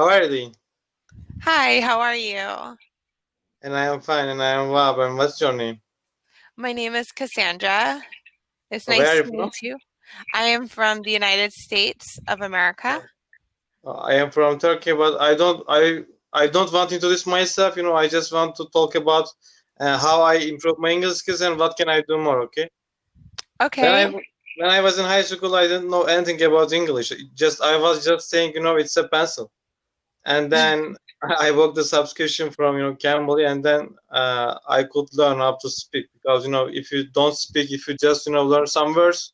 How are you? Hi, how are you? And I am fine, and I am. And what's your name? My name is Cassandra. It's Oh, nice to meet you. I am from the United States of America. Uh, I am from Turkey, but I don't I I don't want to introduce myself. You know, I just want to talk about uh, how I improve my English skills and what can I do more. Okay. When I Okay. when I was in high school, I didn't know anything about English. Just I was just saying, you know, it's a pencil, and then I bought the subscription from you know Cambly, and then uh, I could learn how to speak because you know if you don't speak, if you just you know learn some words,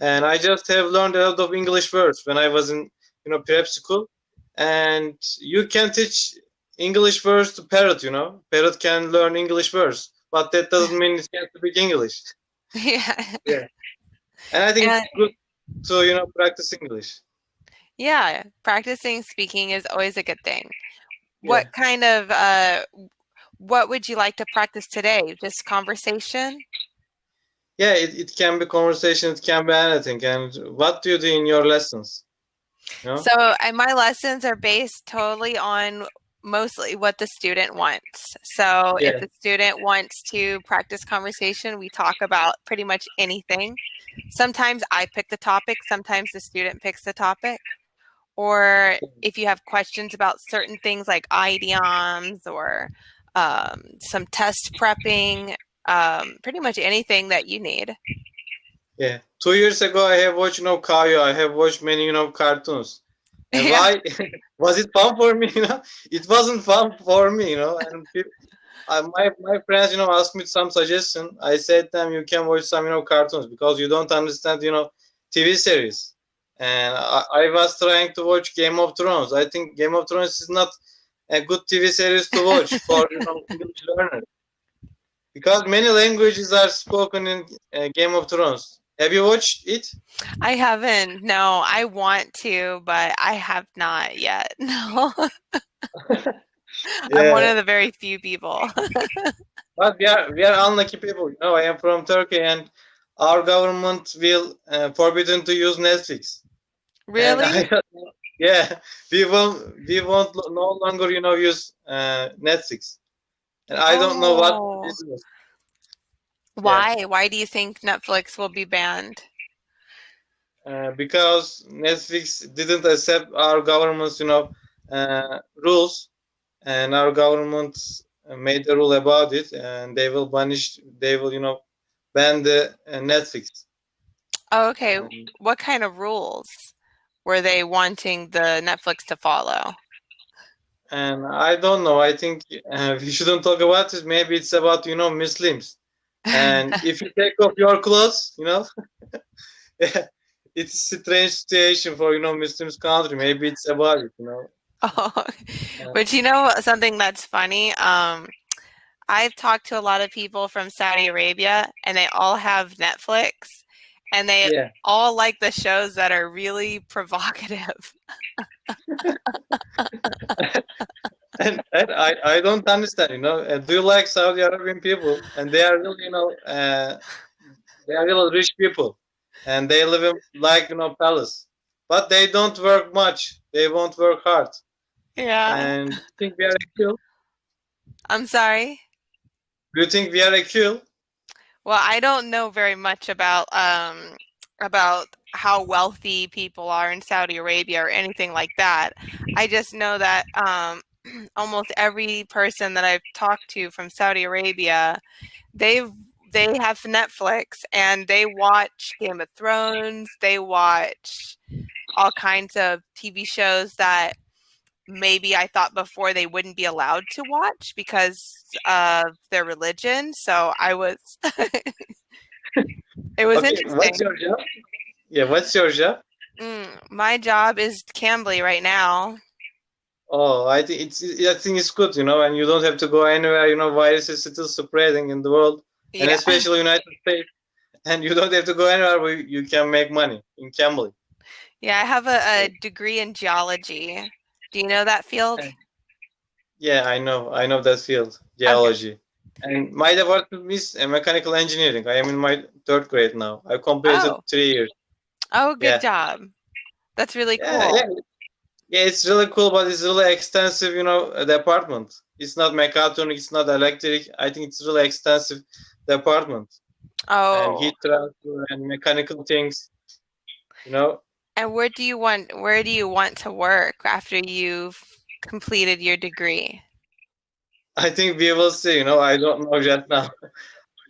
and I just have learned a lot of English words when I was in you know prep school, and you can teach English words to parrot. You know, parrot can learn English words, but that doesn't mean it can speak English. Yeah. Yeah. And I think And it's good to you know practice English. Yeah, practicing speaking is always a good thing. Yeah. What kind of uh what would you like to practice today? Just conversation? Yeah, it, it can be conversation, it can be anything. And what do you do in your lessons? You know? So, and my lessons are based totally on mostly what the student wants. So, Yeah. if the student wants to practice conversation, we talk about pretty much anything. Sometimes I pick the topic, sometimes the student picks the topic. Or if you have questions about certain things like idioms or um, some test prepping, um, pretty much anything that you need. Yeah. Two years ago, I have watched, you know, Kayo. I have watched many, you know, cartoons. And why was it fun for me? You know, it wasn't fun for me. You know, and peop- uh, my my friends, you know, asked me some suggestion. I said them, you can watch some, you know, cartoons because you don't understand, you know, TV series. And I, I was trying to watch Game of Thrones. I think Game of Thrones is not a good TV series to watch for you know English learners because many languages are spoken in uh, Game of Thrones. Have you watched it? I haven't. No, I want to, but I have not yet. No. I'm one of the very few people. But we are we are unlucky people. You know, I am from Turkey, and our government will uh, forbidden to use Netflix. Really? I, yeah, we won't we won't no longer you know use uh, Netflix, and I don't know what Oh. this is. Why? Why do you think Netflix will be banned? Uh, because Netflix didn't accept our government's you know uh, rules, and our government made a rule about it, and they will banish they will you know ban the uh, Netflix. Oh, okay. What kind of rules were they wanting the Netflix to follow? And I don't know. I think uh, we shouldn't talk about it. Maybe it's about you know Muslims. And if you take off your clothes, you know, it's a strange situation for you know Muslims country. Maybe it's about it, you know. Oh, but you know something that's funny? Um, I've talked to a lot of people from Saudi Arabia, and they all have Netflix, and they Yeah. all like the shows that are really provocative. And, and I, I don't understand, you know. Uh, do you like Saudi Arabian people? And they are really, you know, uh, they are really rich people, and they live in like you know palace, but they don't work much. They won't work hard. Yeah. And you think we are equal? I'm sorry. Do you think we are equal? Well, I don't know very much about um about how wealthy people are in Saudi Arabia or anything like that. I just know that um almost every person that I've talked to from Saudi Arabia, they've they have Netflix and they watch Game of Thrones, they watch all kinds of TV shows that maybe I thought before they wouldn't be allowed to watch because of their religion. So I was it was Okay, what's your job? Yeah, what's your job? Mm, my job is Cambly right now. Oh, I think it's I think it's good, you know, and you don't have to go anywhere. You know, virus is still spreading in the world, and especially United States, and you don't have to go anywhere where you can make money in Cambly. Yeah, I have a, a degree in geology. Do you know that field? Yeah, I know, I know that field, geology. And my department is uh, mechanical engineering. I am in my third grade now. I completed Oh. three years. Oh, good Yeah. job. That's really Yeah, cool. yeah. Yeah, it's really cool, but it's really extensive, you know, department. It's not mechatronic, it's not electric. I think it's really extensive department. Oh, And heat transfer and mechanical things, you know. and where do you want where do you want to work after you've completed your degree? I think we will see, you know, I don't know yet now.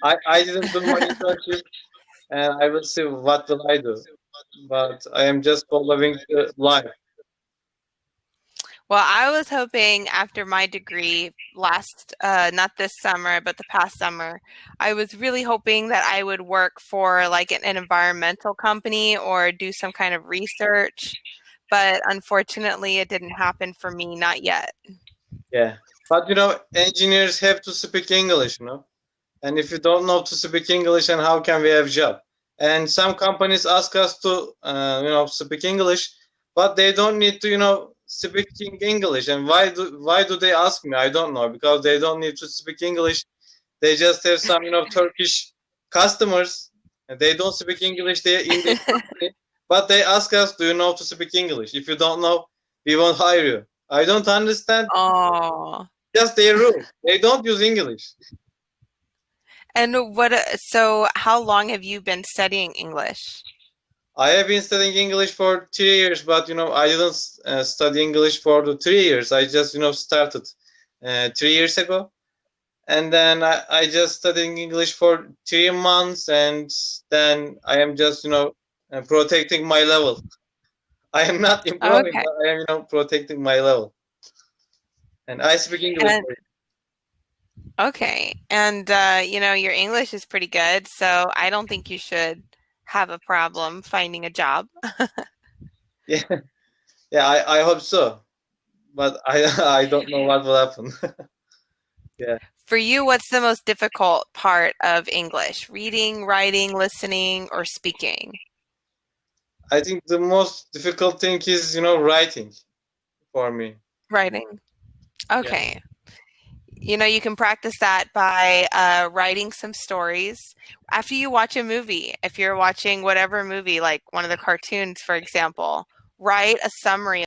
I, I didn't do my internship and I will see what will I do. But I am just following the life. Well, I was hoping after my degree last, uh, not this summer, but the past summer, I was really hoping that I would work for like an, an environmental company or do some kind of research. But unfortunately, it didn't happen for me, not yet. Yeah. But you know, engineers have to speak English, you know. And if you don't know to speak English, and how can we have job? And some companies ask us to, uh, you know, speak English, but they don't need to, you know, speaking English. And why do why do they ask me? I don't know because they don't need to speak English. They just have some, you know, Turkish customers, and they don't speak English. They company, but they ask us, "Do you know to speak English? If you don't know, we won't hire you." I don't understand. Oh. Just their rule. They don't use English. And what, uh, so how long have you been studying English? I have been studying English for three years, but you know, I didn't uh, study English for the three years. I just, you know, started uh, three years ago. And then I, I just studying English for three months, and then I am just, you know, uh, protecting my level. I am not improving, Okay. but I am, you know, protecting my level. And I speak English. And- Okay. And, uh, you know, your English is pretty good, so I don't think you should have a problem finding a job. Yeah, yeah, I, I hope so. But I I don't know what will happen. Yeah. For you, what's the most difficult part of English? Reading, writing, listening, or speaking? I think the most difficult thing is, you know, writing for me. Writing. Okay. You know, you can practice that by uh, writing some stories. After you watch a movie, if you're watching whatever movie, like one of the cartoons, for example, write a summary